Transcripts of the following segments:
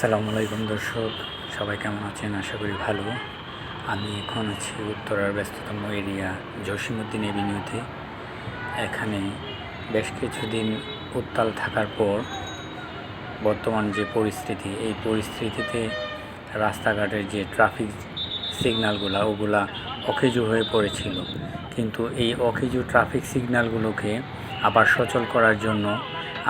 আসসালামু আলাইকুম দর্শক, সবাই কেমন আছেন? আশা করি ভালো। আমি এখন আছি উত্তরার ব্যস্ততম এরিয়া জসিমুদ্দিন এভিনিউতে। এখানে বেশ কিছুদিন উত্তাল থাকার পর বর্তমান যে পরিস্থিতি, এই পরিস্থিতিতে রাস্তাঘাটের যে ট্রাফিক সিগন্যালগুলো, ওগুলা অকেজু হয়ে পড়েছিল। কিন্তু এই অকেজু ট্রাফিক সিগনালগুলোকে আবার সচল করার জন্য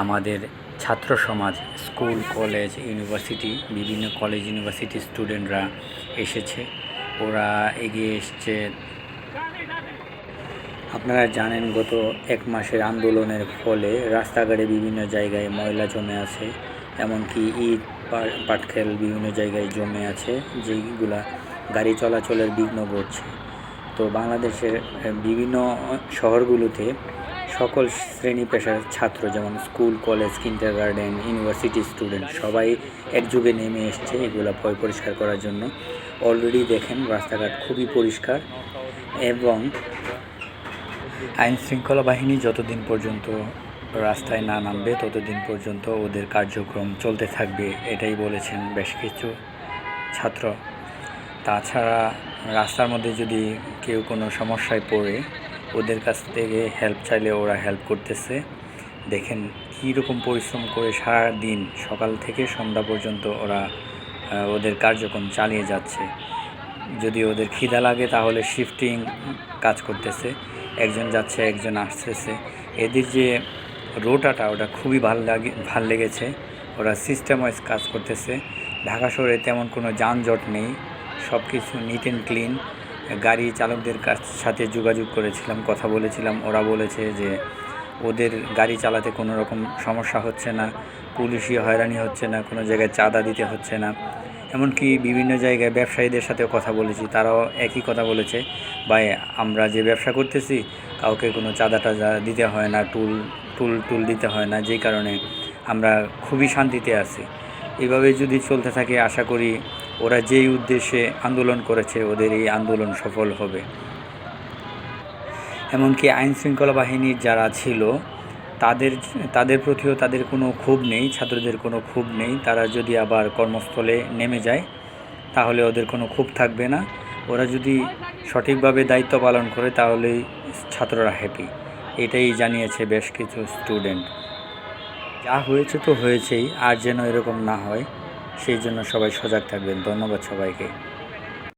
আমাদের ছাত্র সমাজ, স্কুল, কলেজ, ইউনিভার্সিটি, বিভিন্ন কলেজ, ইউনিভার্সিটি স্টুডেন্টরা এসেছে। ওরা এগিয়ে এসছে। আপনারা জানেন, গত এক মাসের আন্দোলনের ফলে রাস্তাঘাটে বিভিন্ন জায়গায় ময়লা জমে আছে, এমনকি ঈদ পা- পাটকেল বিভিন্ন জায়গায় জমে আছে, যেগুলা গাড়ি চলাচলের বিঘ্ন ঘটছে। তো বাংলাদেশের বিভিন্ন শহরগুলোতে সকল শ্রেণি পেশার ছাত্র যেমন school, college kindergarten university student সবাই একযোগে নেমে এসছে এগুলো পয় পরিষ্কার করার জন্য। অলরেডি দেখেন রাস্তাঘাট খুবই পরিষ্কার এবং আইন শৃঙ্খলা বাহিনী যতদিন পর্যন্ত রাস্তায় না নামবে, ততদিন পর্যন্ত ওদের কার্যক্রম চলতে থাকবে, এটাই বলেছেন বেশ কিছু ছাত্র। তাছাড়া রাস্তার মধ্যে যদি কেউ কোনো সমস্যায় পড়ে ওদের কাছ থেকে হেল্প চাইলে ওরা হেল্প করতেছে। দেখেন কী রকম পরিশ্রম করে সারা দিন সকাল থেকে সন্ধ্যা পর্যন্ত ওরা ওদের কার্যক্রম চালিয়ে যাচ্ছে। যদি ওদের খিদা লাগে তাহলে শিফটিং কাজ করতেছে। একজন যাচ্ছে, একজন আসতেছে। এদের যে রোটাটা ওটা খুবই ভালো লাগে, ভালো লেগেছে। ওরা সিস্টেম ওয়াইজ কাজ করতেছে। ঢাকা শহরে তেমন কোনো যানজট নেই। সব কিছু নিট অ্যান্ড ক্লিন গাড়ি চালকদের কাছ সাথে যোগাযোগ করেছিলাম, কথা বলেছিলাম। ওরা বলেছে যে ওদের গাড়ি চালাতে কোনো রকম সমস্যা হচ্ছে না পুলিশি হয়রানি হচ্ছে না, কোনো জায়গায় চাঁদা দিতে হচ্ছে না। এমনকি বিভিন্ন জায়গায় ব্যবসায়ীদের সাথেও কথা বলেছি, তারাও একই কথা বলেছে বা আমরা যে ব্যবসা করতেছি, কাউকে কোনো চাঁদা টাদা দিতে হয় না, টুল টুল টুল দিতে হয় না, যেই কারণে আমরা খুবই শান্তিতে আছি। এভাবে যদি চলতে থাকে, আশা করি ওরা যেই উদ্দেশ্যে আন্দোলন করেছে, ওদের এই আন্দোলন সফল হবে। এমনকি আইন শৃঙ্খলা বাহিনীর যারা ছিল, তাদের তাদের প্রতিও তাদের কোনো ক্ষোভ নেই, ছাত্রদের কোনো ক্ষোভ নেই। তারা যদি আবার কর্মস্থলে নেমে যায়, তাহলে ওদের কোনো ক্ষোভ থাকবে না। ওরা যদি সঠিকভাবে দায়িত্ব পালন করে, তাহলেই ছাত্ররা হ্যাপি এটাই জানিয়েছে বেশ কিছু স্টুডেন্ট যা হয়েছে তো হয়েছেই, আর যেন এরকম না হয়, সেই জন্য সবাই সজাগ থাকবেন। ধন্যবাদ সবাইকে।